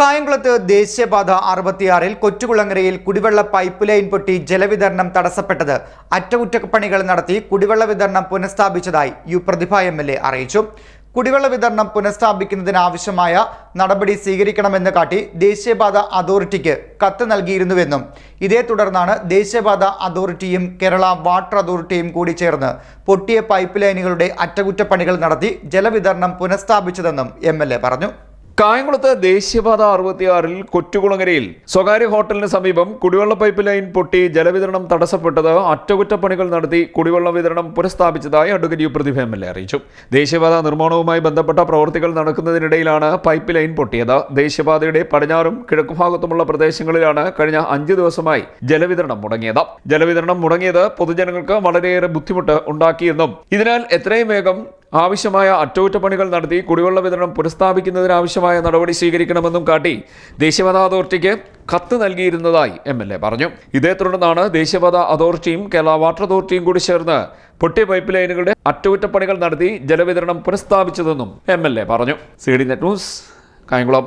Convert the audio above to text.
കായംകുളത്ത് ദേശീയപാത അറുപത്തിയാറിൽ കൊച്ചുകുളങ്ങരയിൽ കുടിവെള്ള പൈപ്പ് ലൈൻ പൊട്ടി ജലവിതരണം തടസ്സപ്പെട്ടത്. അറ്റകുറ്റപ്പണികൾ നടത്തി കുടിവെള്ള വിതരണം പുനഃസ്ഥാപിച്ചതായി U Prathibha M L A അറിയിച്ചു. കുടിവെള്ള വിതരണം പുനഃസ്ഥാപിക്കുന്നതിനാവശ്യമായ നടപടി സ്വീകരിക്കണമെന്ന് കാട്ടി ദേശീയപാത അതോറിറ്റിക്ക് കത്ത് നൽകിയിരുന്നുവെന്നും ഇതേ തുടർന്നാണ് ദേശീയപാത അതോറിറ്റിയും കേരള വാട്ടർ അതോറിറ്റിയും കൂടി ചേർന്ന് പൊട്ടിയ പൈപ്പ് ലൈനുകളുടെ അറ്റകുറ്റപ്പണികൾ നടത്തി ജലവിതരണം പുനഃസ്ഥാപിച്ചതെന്നും എം പറഞ്ഞു. കായംകുളത്ത് ദേശീയപാത അറുപത്തിയാറിൽ കൊറ്റുകുളങ്ങരയിൽ സ്വകാര്യ ഹോട്ടലിന് സമീപം കുടിവെള്ള പൈപ്പ് ലൈൻ പൊട്ടി ജലവിതരണം തടസ്സപ്പെട്ടത് അറ്റകുറ്റപ്പണികൾ നടത്തി കുടിവെള്ള വിതരണം പുനഃസ്ഥാപിച്ചതായി advocate U Prathibha M L A അറിയിച്ചു. ദേശീയപാത നിർമ്മാണവുമായി ബന്ധപ്പെട്ട പ്രവൃത്തികൾ നടക്കുന്നതിനിടയിലാണ് പൈപ്പ് ലൈൻ പൊട്ടിയത്. ദേശീയപാതയുടെ പടിഞ്ഞാറും കിഴക്കുഭാഗത്തുമുള്ള പ്രദേശങ്ങളിലാണ് കഴിഞ്ഞ അഞ്ച് ദിവസമായി ജലവിതരണം മുടങ്ങിയത്. ജലവിതരണം മുടങ്ങിയത് പൊതുജനങ്ങൾക്ക് വളരെയേറെ ബുദ്ധിമുട്ട് ഉണ്ടാക്കിയെന്നും ഇതിനാൽ എത്രയും വേഗം ആവശ്യമായ അറ്റകുറ്റപ്പണികൾ നടത്തി കുടിവെള്ള വിതരണം പുനഃസ്ഥാപിക്കുന്നതിനാവശ്യമായ നടപടി സ്വീകരിക്കണമെന്നും കാട്ടി ദേശീയപാത അതോറിറ്റിക്ക് കത്ത് നൽകിയിരുന്നതായി എം എൽ എ പറഞ്ഞു. ഇതേ തുടർന്നാണ് ദേശീയപാത അതോറിറ്റിയും കേരള വാട്ടർ അതോറിറ്റിയും കൂടി ചേർന്ന് പൊട്ടിയ പൈപ്പ് ലൈനുകളുടെ അറ്റകുറ്റപ്പണികൾ നടത്തി ജലവിതരണം പുനഃസ്ഥാപിച്ചതെന്നും എം എൽ എ പറഞ്ഞു. C D net news Kayamkulam.